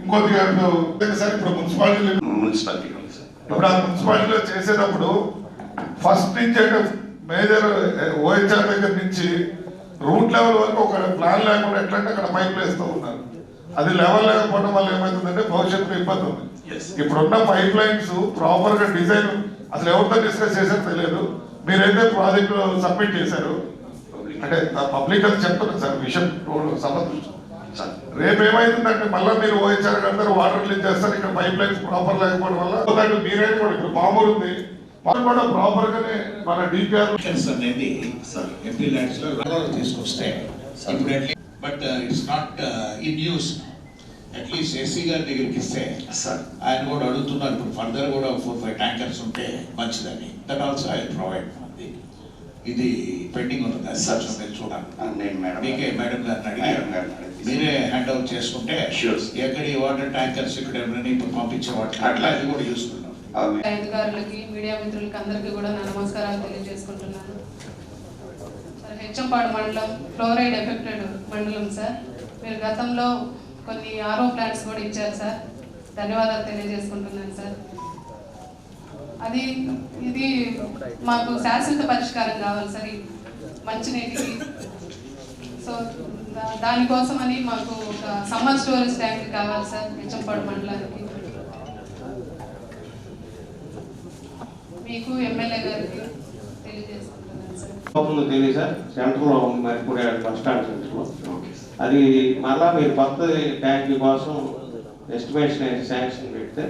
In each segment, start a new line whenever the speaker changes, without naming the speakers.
ఇప్పుడు సార్ ఇప్పుడు municipality
municipality
ఇప్పుడు ఆ మున్సిపాలిటీలో చేసేటప్పుడు ఫస్ట్ నుంచి మేజర్ ఓహెచ్ఆర్ దగ్గర నుంచి రూట్ లెవెల్ వరకు ఒక ప్లాన్ లేకుండా ఎట్లంటే అక్కడ పైపులు వేస్తూ ఉన్నారు. అది లెవెల్ లేకపోవడం వల్ల ఏమవుతుందంటే భవిష్యత్తులో ఇబ్బంది ఉంది. ఇప్పుడున్న పైప్ లైన్స్ ప్రాపర్గా డిజైన్ అసలు ఎవరితో డిస్కస్ చేశారో తెలియదు. మీరైతే ప్రాజెక్ట్ సబ్మిట్ చేశారు. అంటే పబ్లిక్ అది చెప్తున్నారు సార్ విషయం సమర్థించారు రేపు ఏమైతుందంటే మళ్ళీ మీరు ఓహెచ్ఆర్ అందరూ వాటర్ లీక్ చేస్తారు. ఇక్కడ పైప్ లైన్స్ ప్రాపర్ లేకపోవడం వల్ల. ఒకటి మీరే కూడా ఇప్పుడు పామూరు ఉంది. పామూరు కూడా ప్రాపర్ గానే మన డిపిఆర్
Options అనేది
సార్
ఎంపీ ల్యాండ్స్లో రూరల్ తీసుకొస్తే ఇప్పుడు but it's not in use at least SC గారి దగ్గరికి ఇస్తే
సార్
ఆయన కూడా అడుగుతున్నారు. ఇప్పుడు ఫర్దర్ కూడా ఫోర్ ఫైవ్ ట్యాంకర్స్ ఉంటే మంచిదని. దట్ ఆల్సో ఐ ప్రొవైడ్ ఇది పెండింగ్ ఉంది కదా సార్ చూడాలి
నేను మేడం
మీకే మేడం గారిని మీరే హ్యాండ్ అవుట్ చేసుకుంటే. ఎక్కడ ఈ వాటర్ ట్యాంకర్స్ ఇక్కడ ఎవరైనా ఇప్పుడు అట్లా అది కూడా
అవి
అధికారులకి మీడియా మిత్రులకి అందరికీ కూడా నా నమస్కారాలు తెలియజేసుకుంటున్నాను. సార్ హెచ్చంపాడు మండలం ఫ్లోరైడ్ ఎఫెక్టెడ్ మండలం సార్. మీరు గతంలో కొన్ని ఆరో ప్లాంట్స్ కూడా ఇచ్చారు సార్. ధన్యవాదాలు తెలియజేసుకుంటున్నాను సార్. అది ఇది మాకు శాశ్వత పరిష్కారం కావాలి సార్ మంచినీటికి. సో దా- దానికోసమని మాకు ఒక సమ్మర్ స్టోరేజ్ ట్యాంక్ కావాలి సార్ హెచ్చంపాడు మండలానికి. మీకు ఎమ్మెల్యే గారికి తెలియజేసుకుంటున్నాను సార్.
అవుతుందో తెలియదు సార్. సెంటర్లో ఉంది మరి ఇప్పుడు బస్ స్టాండ్ సెంటర్లో అది మళ్ళా మీరు కొత్త ట్యాంక్ కోసం ఎస్టిమేషన్ శాంక్షన్ పెడితే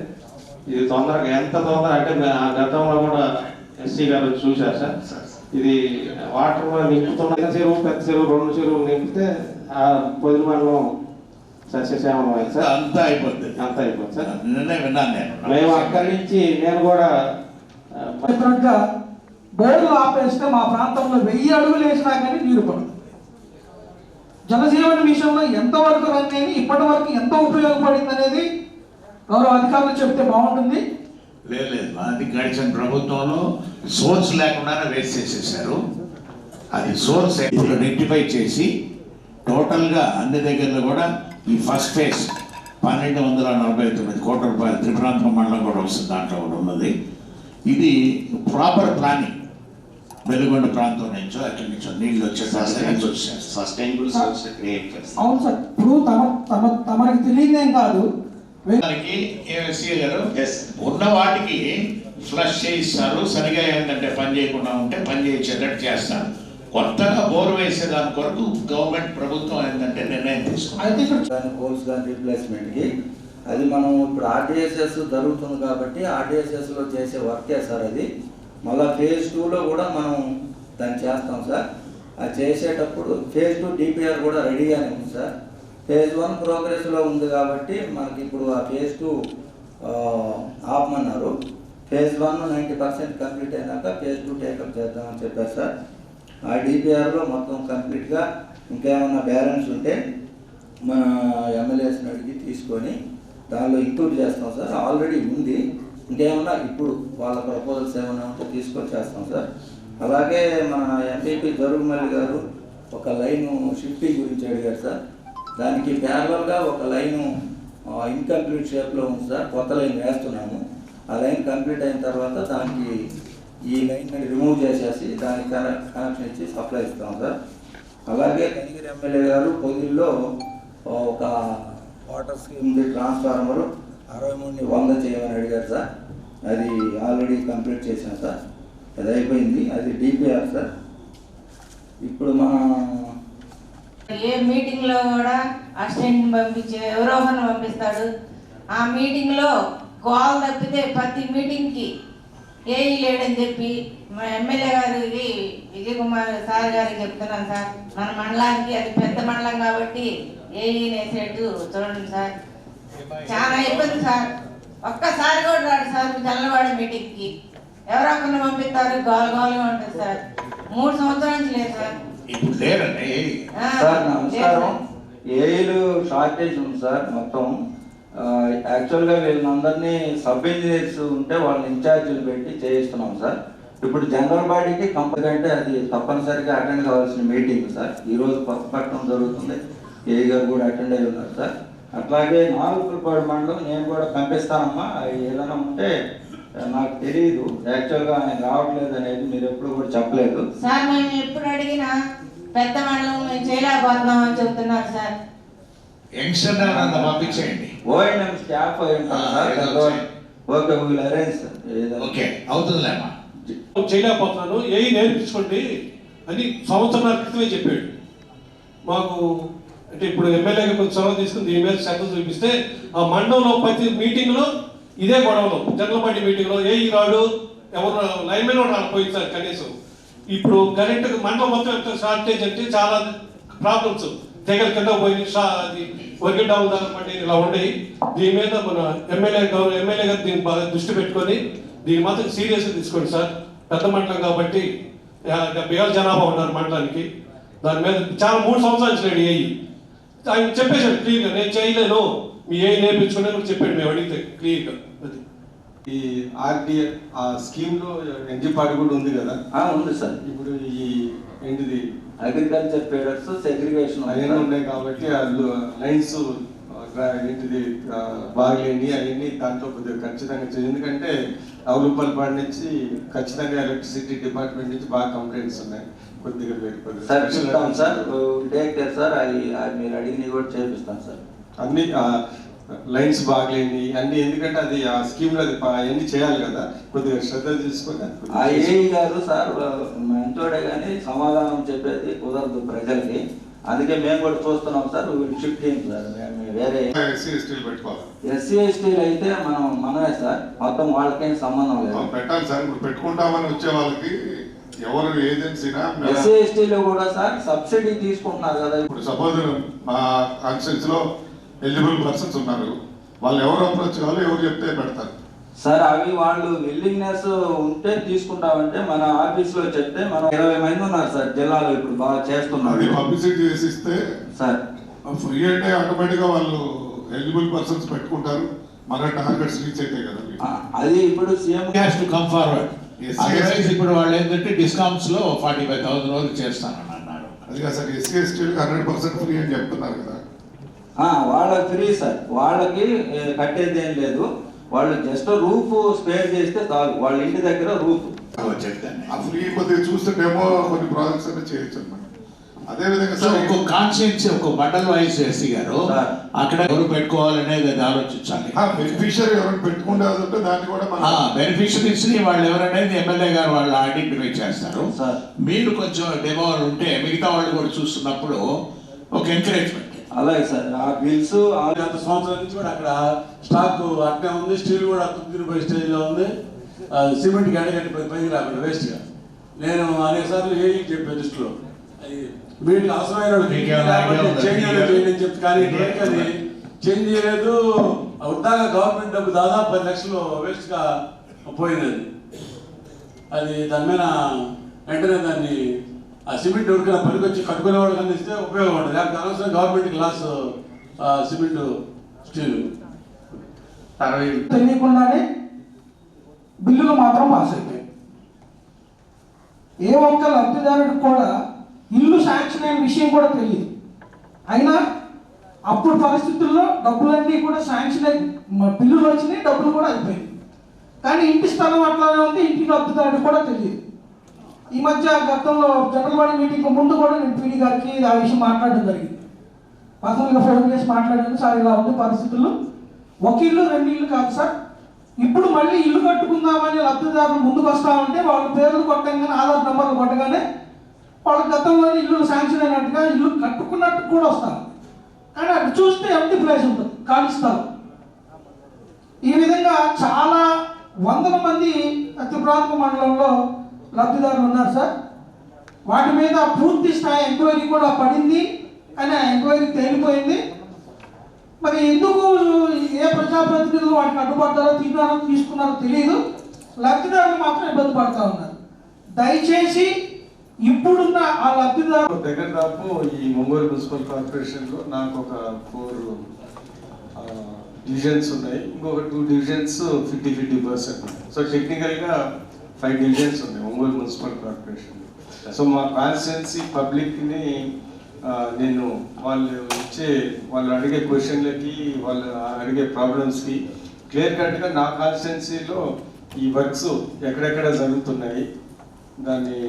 ఇది తొందరగా ఎంత తొందర అంటే గతంలో కూడా ఎస్సీ గారు చూశారు సార్ ఇది వాటర్ నింపుతున్న చెరువు పెద్ద చెరువు రెండు చెరువులు నింపితే ఆ పొదిలి మండలం సస్యశ్యామలం అయింది సార్.
అంతా అయిపోతుంది
అంత అయిపోతుంది సార్.
నిన్నే విన్నాను నేను.
మేము అక్కడి నుంచి నేను కూడా
బోర్డు ఆపేస్తే మా ప్రాంతంలో వెయ్యి అడుగులు వేసినా కానీ నీరు పడదు. జలజీవన విషయంలో ఎంతవరకు రన్ అయింది ఇప్పటి వరకు ఎంత ఉపయోగపడింది అనేది గౌరవ అధికారులు చెప్తే బాగుంటుంది.
లేదు లేదు. అది గడిచిన ప్రభుత్వంలో సోర్స్ లేకుండానే వేస్ట్ చేసేసారు. అది సోర్స్ ఇప్పుడు రెక్టిఫై చేసి టోటల్గా అన్ని దగ్గరలో కూడా ఈ ఫస్ట్ ఫేజ్ పన్నెండు వందల నలభై తొమ్మిది కోట్ల రూపాయలు త్రిపురాంతరం మండలం కూడా వస్తుంది దాంట్లో కూడా ఉన్నది. ఇది ప్రాపర్ ప్లానింగ్. వెలుగొండ ప్రాంతం నుంచో అక్కడి నుంచో నీళ్ళు వచ్చేసి వచ్చేస్తారు
సస్టైనబుల్ సోర్స్ క్రియేట్ చేస్తాం
అవును సార్. ఇప్పుడు తమ తమ తమరికి తెలియదేం కాదు.
గారు. ఉన్న వాటికి ఫ్లష్ చేయిస్తారు సరిగా ఏంటంటే పని చేయకుండా ఉంటే పని చేయించేటట్టు చేస్తారు. కొత్తగా బోర్ వేసేదాని కొరకు గవర్నమెంట్ ప్రభుత్వం ఏంటంటే నిర్ణయం తీసుకుంది.
దాని కోర్స్ దాని రీప్లేస్మెంట్కి అది మనం ఇప్పుడు ఆర్డిఎస్ఎస్ జరుగుతుంది కాబట్టి ఆర్డిఎస్ఎస్లో చేసే వర్కే సార్ అది. మళ్ళీ ఫేజ్ టూలో కూడా మనం దాన్ని చేస్తాం సార్. అది చేసేటప్పుడు ఫేజ్ టూ డిపిఆర్ కూడా రెడీగానే ఉంది సార్. ఫేజ్ వన్ ప్రోగ్రెస్లో ఉంది కాబట్టి మనకి ఇప్పుడు ఆ phase two ఆపమన్నారు. Phase one ninety percent complete అయినాక ఫేజ్ టూ టేకప్ చేద్దామని చెప్పారు సార్. ఆ డిపిఆర్లో మొత్తం కంప్లీట్గా ఇంకేమన్నా బ్యాలెన్స్ ఉంటే మా ఎమ్మెల్యేస్ని అడిగి తీసుకొని దానిలో ఇంక్లూడ్ చేస్తాం సార్. ఆల్రెడీ ఉంది. ఇంకేమన్నా ఇప్పుడు వాళ్ళ ప్రపోజల్స్ ఏమైనా ఉంటే తీసుకొని చేస్తాం సార్. అలాగే మన ఎంపీపీ జరుగుమల్లి గారు ఒక లైను షిఫ్టింగ్ గురించి అడిగారు సార్. దానికి ప్యారలల్గా ఒక లైను ఇన్కంప్లీట్ షేప్లో ఉంది సార్. కొత్త లైన్ వేస్తున్నాము. ఆ లైన్ కంప్లీట్ అయిన తర్వాత దానికి ఈ లైన్ రిమూవ్ చేసేసి దానికి కనెక్షన్ ఇచ్చి సప్లై ఇస్తాం సార్. అలాగే కనిగిరి ఎమ్మెల్యే గారు పొదిల్లో ఒక వాటర్ స్కీమ్ ట్రాన్స్ఫార్మర్ అరవై మూడుని వంద చేయమని అడిగారు సార్. అది ఆల్రెడీ కంప్లీట్ చేశాం సార్. అది అయిపోయింది. అది డీపీఆర్ సార్. ఇప్పుడు మన
ఏ మీటింగ్లో కూడా అసిస్టెంట్ పంపించే ఎవరో ఒకరిని పంపిస్తాడు. ఆ మీటింగ్లో గోల్ తప్పితే ప్రతి మీటింగ్కి లేడని చెప్పి మా ఎమ్మెల్యే గారికి విజయ్ కుమార్ సార్ గారికి చెప్తున్నాను సార్. మన మండలానికి అది పెద్ద మండలం కాబట్టి ఏఈ వేసేట్టు చూడండి సార్. చాలా ఇబ్బంది సార్. ఒక్కసారి కూడా రాడు సార్ చల్లవాడ మీటింగ్కి ఎవరో ఒకరిని పంపిస్తారు గోల్ గోలుగా ఉంటుంది సార్. మూడు సంవత్సరాల నుంచి లేదు సార్.
ఇప్పుడు లేరండి.
సార్ నమస్కారం. ఏఈలు షార్టేజ్ ఉంది సార్ మొత్తం. యాక్చువల్గా వీళ్ళందరినీ సబ్ ఇంజనీర్స్ ఉంటే వాళ్ళని ఇన్ఛార్జీలు పెట్టి చేయిస్తున్నాం సార్. ఇప్పుడు జనరల్ బాడీకి కంపెనీ అంటే అది తప్పనిసరిగా అటెండ్ కావాల్సిన మీటింగ్ సార్. ఈ రోజు కొత్తపట్నం జరుగుతుంది. ఏఈ గారు కూడా అటెండ్ అయి ఉన్నారు సార్. అట్లాగే నాలుగుపాడు మండలం నేను కూడా పంపిస్తానమ్మా. అవి ఏదైనా ఉంటే నాకు తెలియదు యాక్చువల్గా ఆయన రావట్లేదు అనేది మీరు ఎప్పుడు కూడా చెప్పలేదు.
సార్ మేము ఎప్పుడు అడిగినా చేయలేకపోతున్నాం అని చెబుతున్నారు సార్.
యంగ్స్టర్ ఎవరన్నా పంపించేయండి.
ఓఎన్ఎం స్టాఫ్ అయి పెద్దవాళ్ళు. ఓకే వీళ్ళు అరేంజ్
ఓకే అవుతుందిలేమ్మా.
చేయలేకపోతున్నాను ఏ నేర్పించుకోండి అని సంవత్సరాల క్రితమే చెప్పాడు. మాకు అంటే ఇప్పుడు ఎమ్మెల్యేగా కొంచెం చొరవ తీసుకుని దీని మీద శ్రద్ధ చూపిస్తే ఆ మండలంలో ప్రతి మీటింగ్లో ఇదే గొడవలు. జనరల్ పార్టీ మీటింగ్లో ఏ ఈ రాడు ఎవరు లైన్మెన్ కూడా రాకపోయింది సార్ కనీసం. ఇప్పుడు కరెంట్ మండలం మొత్తం ఎంత షార్టేజ్ అంటే చాలా ప్రాబ్లమ్స్. తెగల కింద పోయి అది వర్గ డౌన్ దాకా పడి ఇలా ఉండేవి దీని మీద మన ఎమ్మెల్యే గౌరవ ఎమ్మెల్యే గారు దీన్ని బాగా దృష్టి పెట్టుకొని దీని మాత్రం సీరియస్గా తీసుకోండి సార్. పెద్ద మండలం కాబట్టి డెబ్బై వేల జనాభా ఉన్నారు మండలానికి. దాని మీద చాలా మూడు సంవత్సరాలు ఇచ్చినాడు ఏఈ ఆయన చెప్పేశాడు క్లియర్గా నేను చేయలేను. మీ ఏ నేర్పించుకునే చెప్పాడు మేము అడిగితే క్లియర్గా. అది.
ఈ ఆర్డిఏ ఆ స్కీమ్లో ఎన్జీ పార్టీ కూడా ఉంది కదా?
ఆ, ఉంది సార్.
ఇప్పుడు ఈ ఏంటిది?
అగ్రికల్చర్ పేడర్స్ సెగ్రిగేషన్
అవన్నీ ఉన్నాయి కాబట్టి లైన్స్ ఏంటిది బాగలేని అవన్నీ దాంట్లో కొద్దిగా ఖచ్చితంగా ఎందుకంటే అవలుపల్పాడు నుంచి ఖచ్చితంగా ఎలక్ట్రిసిటీ డిపార్ట్మెంట్ నుంచి బాగా కంప్లైంట్స్ ఉన్నాయి. కొద్దిగా
సార్ చెప్తాం సార్ సార్. అవి మీరు అడిగినవి కూడా చేపిస్తాం సార్.
అన్ని లైన్స్ బాగలేని అన్ని ఎందుకంటే అది ఆ స్కీమ్లో అవన్నీ చేయాలి కదా. కొద్దిగా శ్రద్ధ తీసుకొని కొద్దిగా
ఆ ఏఈ గారు సార్ మంచోడే కానీ సమాధానం చెప్పేది కుదరదు ప్రజలకి. అందుకే మేము కూడా చూస్తున్నాం సార్ వీళ్ళు షిఫ్ట్ చేయండి సార్. వేరే
ఎస్సీ ఎస్టీలు పెట్టుకోవాలి.
ఎస్సీ ఎస్టీలు అయితే మనం మనమే సార్. మొత్తం వాళ్ళకేం సంబంధం లేదు.
పెట్టాలి సార్. ఇప్పుడు పెట్టుకుంటామని వచ్చే వాళ్ళకి ఎవరు ఏజెన్సీనా
ఎస్సీ ఎస్టీలో కూడా సార్ సబ్సిడీ తీసుకుంటున్నారు కదా.
ఇప్పుడు సపోజ్ మా కాన్స్టిట్యూన్స్లో ఎలిజిబుల్ పర్సన్స్ ఉన్నారు. వాళ్ళు ఎవరు అప్రోచ్ కావాలో ఎవరు చెప్తే పెడతారు.
సార్ అవి వాళ్ళు విల్లింగ్నెస్ ఉంటే తీసుకుంటామంటే మన ఆఫీస్లో చెప్తే మనం ఇరవై మంది ఉన్నారు సార్ జిల్లాలో ఇప్పుడు బాగా చేస్తున్నారు.
పబ్లిసిటీ చేసి ఇస్తే
సార్.
ఫ్రీ అంటే ఆటోమేటిక్గా వాళ్ళు ఎలిజిబుల్ పర్సన్స్ పెట్టుకుంటారు. మన టార్గెట్స్ రీచ్ అయితే కదా
అది ఇప్పుడు CM
has to come forward. ఇప్పుడు వాళ్ళు ఏంటంటే డిస్కౌంట్స్లో ఫార్టీ ఫైవ్ థౌసండ్ వరకు చేస్తానని అన్నారు
అది కాదు సార్ ఎస్సీ ఎస్టీలకు హండ్రెడ్ పర్సెంట్ ఫ్రీ అని చెప్తున్నారు కదా.
వాళ్ళకి ఫ్రీ సార్ వాళ్ళకి కట్టేది ఏం లేదు. వాళ్ళు జస్ట్ రూఫ్ స్పేర్ చేస్తే చాలు. వాళ్ళ ఇంటి దగ్గర రూఫ్.
కొద్దిగా చూస్తే డెమో కొన్ని ప్రాజెక్ట్స్ అన్ని చేయొచ్చు అన్నమాట. అదే విధంగా సార్
మండల్ ఎస్సీ గారు. అక్కడ ఎవరు పెట్టుకోవాలనేది అది ఆలోచించాలి.
బెనిఫిషియరీ ఎవరైనా పెట్టుకుంటే అది ఉంటే దాన్ని కూడా మనం
బెనిఫిషరీస్ని వాళ్ళు ఎవరనేది ఎమ్మెల్యే గారు వాళ్ళు ఐడెంటిఫై చేస్తారు.
సార్.
మీరు కొంచెం డెమో ఉంటే మిగతా వాళ్ళు కూడా చూస్తున్నప్పుడు ఒక ఎంకరేజ్మెంట్
అలాగే సార్. ఆ బిల్స్
గత సంవత్సరం నుంచి కూడా అక్కడ స్టాక్ అట్నే ఉంది స్టీల్ కూడా తుమ్మిదిపోయే స్టేజ్లో ఉంది. ఆ, సిమెంట్ గడ్డగట్టి పై- పైకి రాకుండా వేస్ట్గా నేను అనేక సార్లు ఏ చెప్పే దృష్టిలో వీటికి అవసరమైన? చేంజ్ చేయండి చెప్తే కానీ అది చేంజ్ చేయలేదు. ఉద్దాగా గవర్నమెంట్ డబ్బు దాదాపు పది లక్షలు వేస్ట్గా పోయినది. అది దాని మీద వెంటనే దాన్ని ఆ సిమెంట్ ఎవరికైనా పనికొచ్చి కట్టుకునే వాళ్ళకి అందిస్తే ఉపయోగం లేకపోతే అనవసరం గవర్నమెంట్ గ్లాస్ సిమెంట్ స్టీల్.
తెలియకుండానే బిల్లులు మాత్రం పాస్ అయిపోయాయి. ఏ ఒక్క లబ్ధిదారుడికి కూడా ఇల్లు శాంక్షన్ అయిన విషయం కూడా తెలియదు. అయినా అప్పుడు పరిస్థితుల్లో డబ్బులన్నీ కూడా శాంక్షన్ అయి బిల్లులు వచ్చినాయి డబ్బులు కూడా అయిపోయింది కానీ ఇంటి స్థలం అట్లానే ఉంది ఇంటి లబ్ధిదారుడికి కూడా తెలియదు. ఈ మధ్య గతంలో జనరల్ బాడీ మీటింగ్ ముందు కూడా నేను పీడి గారికి ఆ విషయం మాట్లాడడం జరిగింది. పర్సనల్గా ఫోన్ చేసి మాట్లాడాను సార్ ఇలా ఉంది పరిస్థితులు. ఒక ఇల్లు రెండు ఇల్లు కాదు సార్. ఇప్పుడు మళ్ళీ ఇల్లు కట్టుకుందామని లబ్ధిదారులు ముందుకు వస్తామంటే వాళ్ళ పేర్లు కొట్టంగానే ఆధార్ నెంబర్లు కొట్టగానే వాళ్ళ గతంలో ఇల్లు శాంక్షన్ అయినట్టుగా ఇల్లు కట్టుకున్నట్టు కూడా వస్తారు. కానీ అటు చూస్తే ఎంటీ ప్లేస్ ఉంటుంది ఖాళీ స్థలం. ఈ విధంగా చాలా వందల మంది అతి ప్రాంత మండలంలో లబ్ధిదారులు ఉన్నారు సార్. వాటి మీద పూర్తి స్థాయి ఎంక్వైరీ కూడా పడింది అని ఎంక్వైరీ తేలిపోయింది. మరి ఎందుకు ఏ ప్రజాప్రతినిధులు వాటికి అడ్డుపడ్డారో తీర్మానం తీసుకున్నారో తెలియదు లబ్ధిదారులు మాత్రం ఇబ్బంది పడతా ఉన్నారు. దయచేసి ఇప్పుడున్న ఆ లబ్ధిదారు
దగ్గర దాపు ఈ ముంబై మున్సిపల్ కార్పొరేషన్లో నాకు ఒక ఫోర్ డివిజన్స్ ఉన్నాయి. ఇంకొక two divisions fifty fifty percent. So టెక్నికల్గా ఫైవ్ డివిజన్స్ ఉన్నాయి. ఒంగోలు మున్సిపల్ కార్పొరేషన్ సో మా కాన్స్టిట్యున్సీ పబ్లిక్ని నేను వాళ్ళు ఇచ్చే వాళ్ళు అడిగే క్వశ్చన్లకి వాళ్ళు అడిగే ప్రాబ్లమ్స్కి క్లియర్ కట్గా నా కాన్స్టిట్యున్సీలో ఈ వర్క్స్ ఎక్కడెక్కడ జరుగుతున్నాయి దాన్ని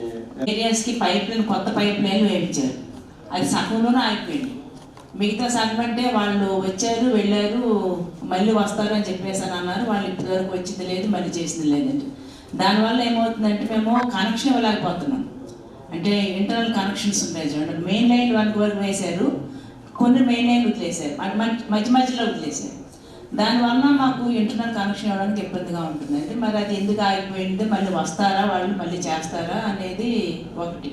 ఏరియాస్కి పైప్ లైన్ కొత్త పైప్ లైన్లు వేయించారు. అది సగంలోనే ఆగిపోయింది. మిగతా సగం అంటే వాళ్ళు వచ్చారు వెళ్ళారు మళ్ళీ వస్తారు అని చెప్పేసి అని అన్నారు. వాళ్ళు ఇప్పటివరకు వచ్చింది లేదు మళ్ళీ చేసింది లేదండి. దానివల్ల ఏమవుతుందంటే మేము కనెక్షన్ ఇవ్వలేకపోతున్నాం. అంటే ఇంటర్నల్ కనెక్షన్స్ ఉంటాయి చూడండి. మెయిన్ లైన్ వరకు వరకు వేశారు కొన్ని మెయిన్ లైన్ వదిలేశారు. అది మధ్య మధ్యలో వదిలేశారు. దానివల్ల మాకు ఇంటర్నల్ కనెక్షన్ ఇవ్వడానికి ఇబ్బందిగా ఉంటుందండి మరి అది ఎందుకు ఆగిపోయింది? మళ్ళీ వస్తారా? వాళ్ళు మళ్ళీ చేస్తారా? అనేది ఒకటి.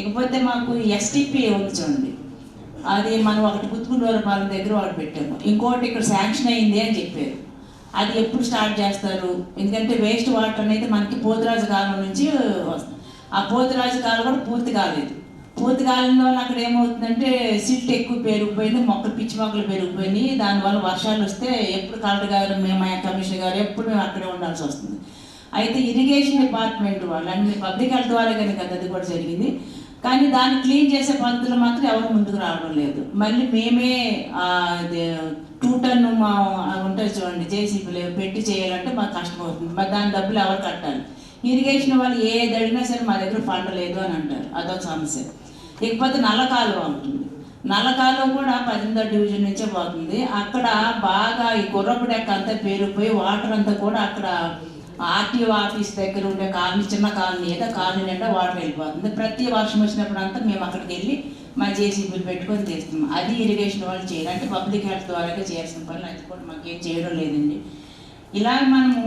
ఇకపోతే మాకు ఎస్టీపీ ఉంది చూడండి. అది మనం ఒకటి గుత్తుకుంటూరు పాలెం దగ్గర ఒకటి పెట్టాము. ఇంకోటి ఇక్కడ శాంక్షన్ అయింది అని చెప్పారు. అది ఎప్పుడు స్టార్ట్ చేస్తారు? ఎందుకంటే వేస్ట్ వాటర్ అనేది మనకి పోతురాజు కాలం నుంచి వస్తుంది. ఆ పోతురాజు కాలం కూడా పూర్తి కాలేదు. పూర్తి కాలంలో వల్ల అక్కడ ఏమవుతుందంటే సిల్ట్ ఎక్కువ పెరిగిపోయింది మొక్కలు పిచ్చి మొక్కలు పెరిగిపోయినాయి. దానివల్ల వర్షాలు వస్తే ఎప్పుడు కలెక్టర్ గారు మేము ఆ కమిషనర్ గారు ఎప్పుడు మేము అక్కడే ఉండాల్సి వస్తుంది. అయితే ఇరిగేషన్ డిపార్ట్మెంట్ వాళ్ళు అన్ని పబ్లిక్ హెల్త్ వాళ్ళే కనుక కదా అది కూడా జరిగింది. కానీ దాన్ని క్లీన్ చేసే పద్ధతులు మాత్రం ఎవరు ముందుకు రావడం లేదు. మళ్ళీ మేమే ఇది టూ టన్ మా ఉంటుంది చూడండి జేసీబీలు పెట్టి చేయాలంటే మాకు కష్టం అవుతుంది మరి దాని డబ్బులు ఎవరు కట్టాలి? ఇరిగేషన్ వాళ్ళు ఏది అడిగినా సరే మా దగ్గర ఫండ్ లేదు అని అంటారు. అదొక సమస్య. ఇకపోతే నల్ల కాలువ ఉంటుంది నల్ల కాలువ కూడా పద్దెనిమిదో డివిజన్ నుంచే పోతుంది. అక్కడ బాగా ఈ గుర్రపు డెక్క అంతా పేరుపోయి వాటర్ అంతా కూడా అక్కడ ఆర్టీఓ ఆఫీస్ దగ్గర ఉండే కాలనీ చిన్న కాలనీ ఏదో కాలనీ నిండా వాటర్ వెళ్ళిపోతుంది. ప్రతి వర్షం వచ్చినప్పుడు అంతా మేము అక్కడికి వెళ్ళి మా జేసీబీలు పెట్టుకొని తీస్తాం అది ఇరిగేషన్ వాళ్ళు చేయరు. అంటే పబ్లిక్ హెల్త్ ద్వారా చేయాల్సిన పనులు అది కూడా మాకేం చేయడం లేదండి. ఇలా మనము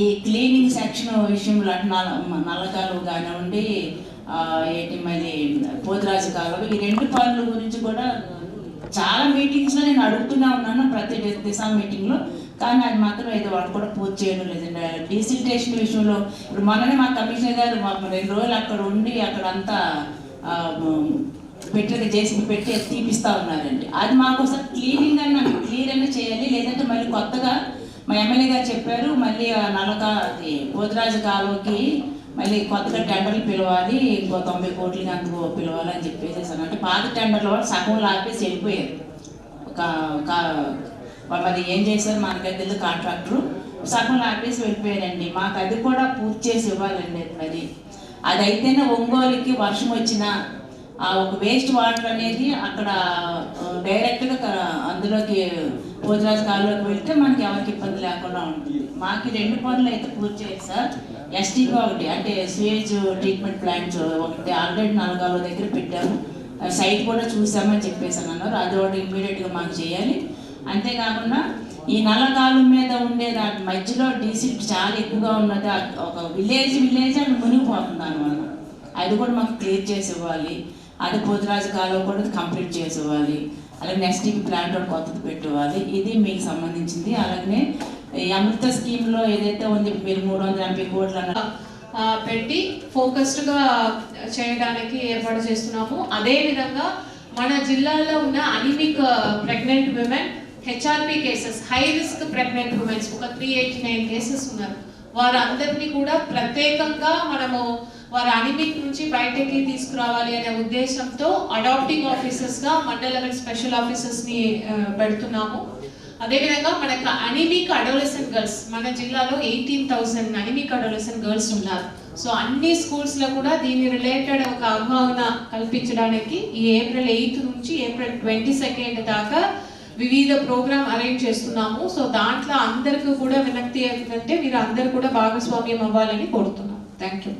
ఈ క్లీనింగ్ సెక్షన్ విషయంలో అంటే నల్ల నల్లకాలు కానివ్వండి ఏంటి మరి పోతురాజు కాలువ ఈ రెండు పనుల గురించి కూడా చాలా మీటింగ్స్లో నేను అడుగుతూనే ఉన్నాను ప్రతి దిశా మీటింగ్లో కానీ అది మాత్రం ఏదో వాళ్ళు కూడా పూర్తి చేయడం లేదండి. డీసిల్టేషన్ విషయంలో ఇప్పుడు మొన్ననే మా కమిషనర్ గారు మాకు రెండు రోజులు అక్కడ ఉండి అక్కడ పెట్టి చేసి పెట్టి తీపిస్తా ఉన్నారండి. అది మాకోసం క్లీనింగ్ అన్న క్లియర్ అన్న చేయాలి. లేదంటే మళ్ళీ కొత్తగా మా ఎమ్మెల్యే గారు చెప్పారు మళ్ళీ నలక అది పోతురాజు కాలువకి మళ్ళీ కొత్తగా టెండర్లు పిలవాలి ఇంకో తొంభై కోట్లకి అందుకు పిలవాలి అని చెప్పేసి అంటే పాత టెండర్లు వాళ్ళు సగం లాపేసి వెళ్ళిపోయారు. ఒక కా- మరి ఏం చేశారు? మనకైతే తెలియదు కాంట్రాక్టరు. సగం ఆపేసి వెళ్ళిపోయారండి. మాకు అది కూడా పూర్తి చేసి ఇవ్వాలండి అది అది అయితేనే ఒంగోలుకి వర్షం వచ్చిన ఆ ఒక వేస్ట్ వాటర్ అనేది అక్కడ డైరెక్ట్గా అందులోకి భోజరాజు కాలులోకి వెళ్తే మనకి ఎవరికి ఇబ్బంది లేకుండా ఉంటుంది. మాకు రెండు పనులు అయితే పూర్తి చేయాలి సార్. ఎస్టీపీ ఒకటి అంటే స్వేజ్ ట్రీట్మెంట్ ప్లాంట్స్ ఒకటి ఆల్రెడీ నలగాలో దగ్గర పెట్టాము. ఆ సైట్ కూడా చూసామని చెప్పేసి అన్నారు. అది ఒకటి ఇమ్మీడియట్గా మాకు చేయాలి. అంతేకాకుండా ఈ నల్లకాలం మీద ఉండే దాని మధ్యలో డీసీ చాలా ఎక్కువగా ఉన్నది. ఒక విలేజ్ విలేజ్ అని మునిగిపోతుంది దానివల్ల అది కూడా మాకు క్లియర్ చేసి ఇవ్వాలి అది పోతురాజు కాలువ కూడా కంప్లీట్ చేసి ఇవ్వాలి అలాగే నెక్స్ట్ ఈ ప్లాంట్ ఒకటి కొత్తది పెట్టివ్వాలి. ఇది మీకు సంబంధించింది. అలాగనే ఈ అమృత స్కీమ్లో ఏదైతే ఉంది మీరు మూడు వందల ఎనభై కోట్లు అన్న
పెట్టి ఫోకస్డ్గా చేయడానికి ఏర్పాటు చేస్తున్నాము. అదేవిధంగా మన జిల్లాలో ఉన్న anaemic pregnant women HRP cases high risk pregnant womens ఒక త్రీ ఎయిటీ నైన్ కేసెస్ ఉన్నారు. వారందరినీ కూడా ప్రత్యేకంగా మనము వారి అనిమిక్ నుంచి బయటకి తీసుకురావాలి అనే ఉద్దేశంతో అడాప్టింగ్ ఆఫీసర్స్గా మండలం లెవెల్ స్పెషల్ ఆఫీసర్స్ని పెడుతున్నాము. అదేవిధంగా మనకు అనిమిక్ అడోలసెంట్ గర్ల్స్ మన జిల్లాలో eighteen thousand anaemic adolescent girls ఉన్నారు. సో అన్ని స్కూల్స్లో కూడా దీని రిలేటెడ్ ఒక అవగాహన కల్పించడానికి ఈ ఏప్రిల్ ఎయిత్ నుంచి ఏప్రిల్ ట్వంటీ సెకండ్ దాకా వివిధ ప్రోగ్రామ్ అరేంజ్ చేస్తున్నాము. సో దాంట్లో అందరికీ కూడా వినక్తి ఏంటంటే మీరు అందరు కూడా భాగస్వామ్యం అవ్వాలని కోరుతున్నాం. థ్యాంక్ యూ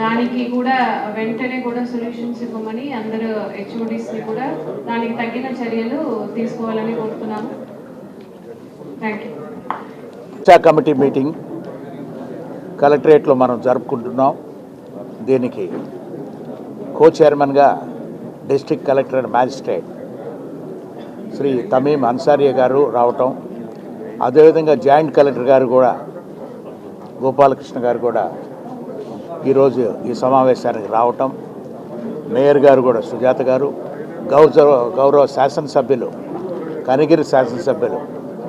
దానికి కూడా వెంటనే కూడా సొల్యూషన్స్ ఇవ్వమని అందరు హెచ్ఓడిస్ని కూడా దానికి తగిన చర్యలు తీసుకోవాలని కోరుతున్నాము. థ్యాంక్ యూ
కమిటీ మీటింగ్ కలెక్టరేట్లో మనం జరుపుకుంటున్నాం. దీనికి కో చైర్మన్గా district collector and magistrate Shri Tameem Ansariya గారు రావటం అదేవిధంగా జాయింట్ కలెక్టర్ గారు కూడా గోపాలకృష్ణ గారు కూడా ఈరోజు ఈ సమావేశానికి రావటం. మేయర్ గారు కూడా సుజాత గారు గౌరవ గౌరవ శాసనసభ్యులు కనిగిరి శాసనసభ్యులు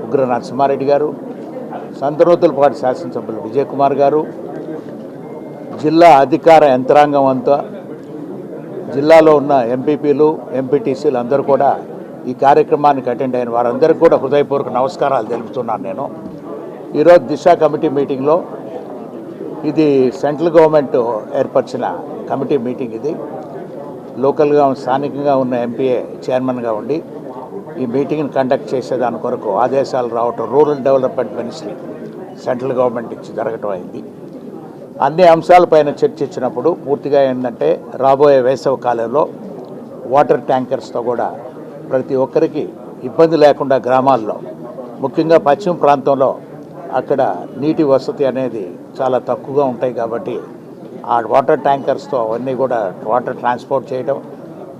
ఉగ్ర నరసింహారెడ్డి గారు సంతనూతులపాటి శాసనసభ్యులు విజయ్ కుమార్ గారు జిల్లా అధికార యంత్రాంగం అంతా జిల్లాలో ఉన్న ఎంపీపీలు ఎంపీటీసీలు అందరూ కూడా ఈ కార్యక్రమానికి అటెండ్ అయిన వారందరికీ కూడా హృదయపూర్వక నమస్కారాలు తెలుపుతున్నాను నేను. ఈరోజు దిశ కమిటీ మీటింగ్లో ఇది సెంట్రల్ గవర్నమెంట్ ఏర్పరిచిన కమిటీ మీటింగ్ ఇది. లోకల్గా స్థానికంగా ఉన్న ఎంపీఏ చైర్మన్గా ఉండి ఈ మీటింగ్ని కండక్ట్ చేసేదాని కొరకు ఆదేశాలు రావటం rural development ministry central government ఇచ్చి జరగటం అయింది. అన్ని అంశాలపైన చర్చించినప్పుడు పూర్తిగా ఏంటంటే రాబోయే వేసవ కాలంలో వాటర్ ట్యాంకర్స్తో కూడా ప్రతి ఒక్కరికి ఇబ్బంది లేకుండా గ్రామాల్లో ముఖ్యంగా పశ్చిమ ప్రాంతంలో అక్కడ నీటి వసతి అనేది చాలా తక్కువగా ఉంటాయి కాబట్టి ఆ వాటర్ ట్యాంకర్స్తో అవన్నీ కూడా వాటర్ ట్రాన్స్పోర్ట్ చేయడం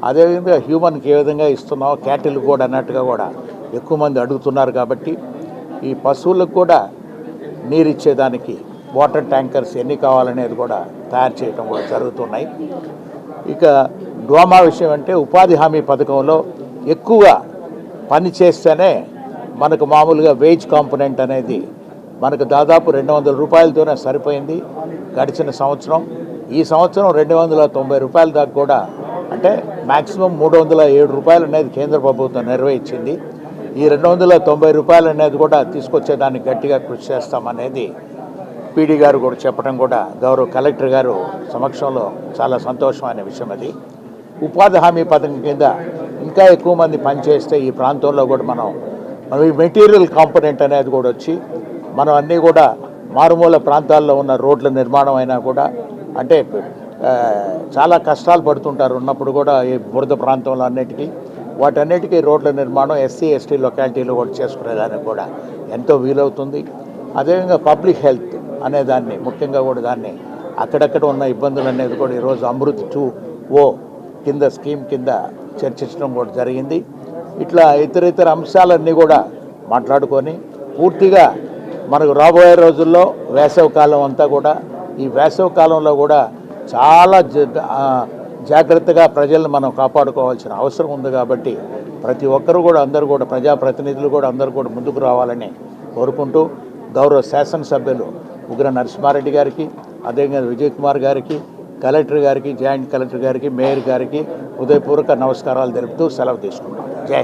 అదేవిధంగా హ్యూమన్కి ఏ విధంగా ఇస్తున్నామో క్యాటిల్ కూడా అన్నట్టుగా కూడా ఎక్కువ మంది అడుగుతున్నారు కాబట్టి ఈ పశువులకు కూడా నీరు ఇచ్చేదానికి వాటర్ ట్యాంకర్స్ ఎన్ని కావాలనేది కూడా తయారు చేయడం కూడా జరుగుతున్నాయి. ఇక డోమా విషయం అంటే ఉపాధి హామీ పథకంలో ఎక్కువగా పని చేస్తేనే మనకు మామూలుగా వేజ్ కాంపొనెంట్ అనేది మనకు దాదాపు రెండు వందల రూపాయలతోనే సరిపోయింది గడిచిన సంవత్సరం. ఈ సంవత్సరం రెండు వందల తొంభై రూపాయల దాకా కూడా అంటే మ్యాక్సిమం మూడు వందల ఏడు రూపాయలు అనేది కేంద్ర ప్రభుత్వం నిర్వహించింది ఈ రెండు వందల తొంభై రూపాయలు అనేది కూడా తీసుకొచ్చేదానికి గట్టిగా కృషి చేస్తామనేది పీడీ గారు కూడా చెప్పడం కూడా గౌరవ కలెక్టర్ గారు సమక్షంలో చాలా సంతోషం అనే విషయం అది. ఉపాధి హామీ పథకం కింద ఇంకా ఎక్కువ మంది పనిచేస్తే ఈ ప్రాంతంలో కూడా మనం మనం ఈ మెటీరియల్ కాంపోనెంట్ అనేది కూడా వచ్చి మనం అన్నీ కూడా మారుమూల ప్రాంతాల్లో ఉన్న రోడ్ల నిర్మాణం అయినా కూడా అంటే చాలా కష్టాలు పడుతుంటారు ఉన్నప్పుడు కూడా ఈ బురద ప్రాంతంలో అన్నిటికీ. వాటన్నిటికీ రోడ్ల నిర్మాణం ఎస్సీ ఎస్టీ లొకాలిటీలో కూడా చేసుకునేదానికి కూడా ఎంతో వీలవుతుంది. అదేవిధంగా పబ్లిక్ హెల్త్ అనే దాన్ని ముఖ్యంగా కూడా దాన్ని అక్కడక్కడ ఉన్న ఇబ్బందులు అనేది కూడా ఈరోజు అమృత్ టూ ఓ కింద స్కీమ్ కింద చర్చించడం కూడా జరిగింది. ఇట్లా ఇతర ఇతర అంశాలన్నీ కూడా మాట్లాడుకొని పూర్తిగా మనకు రాబోయే రోజుల్లో వేసవకాలం అంతా కూడా ఈ వేసవకాలంలో కూడా చాలా జాగ్రత్తగా ప్రజలను మనం కాపాడుకోవాల్సిన అవసరం ఉంది కాబట్టి ప్రతి ఒక్కరు కూడా అందరూ కూడా ప్రజాప్రతినిధులు కూడా అందరూ కూడా ముందుకు రావాలని కోరుకుంటూ గౌరవ శాసనసభ్యులు ఉగ్ర నరసింహారెడ్డి గారికి అదేవిధంగా విజయ్ కుమార్ గారికి కలెక్టర్ గారికి జాయింట్ కలెక్టర్ గారికి మేయర్ గారికి ఉదయపూర్వక నమస్కారాలు తెలుపుతూ సెలవు తీసుకుంటాం జై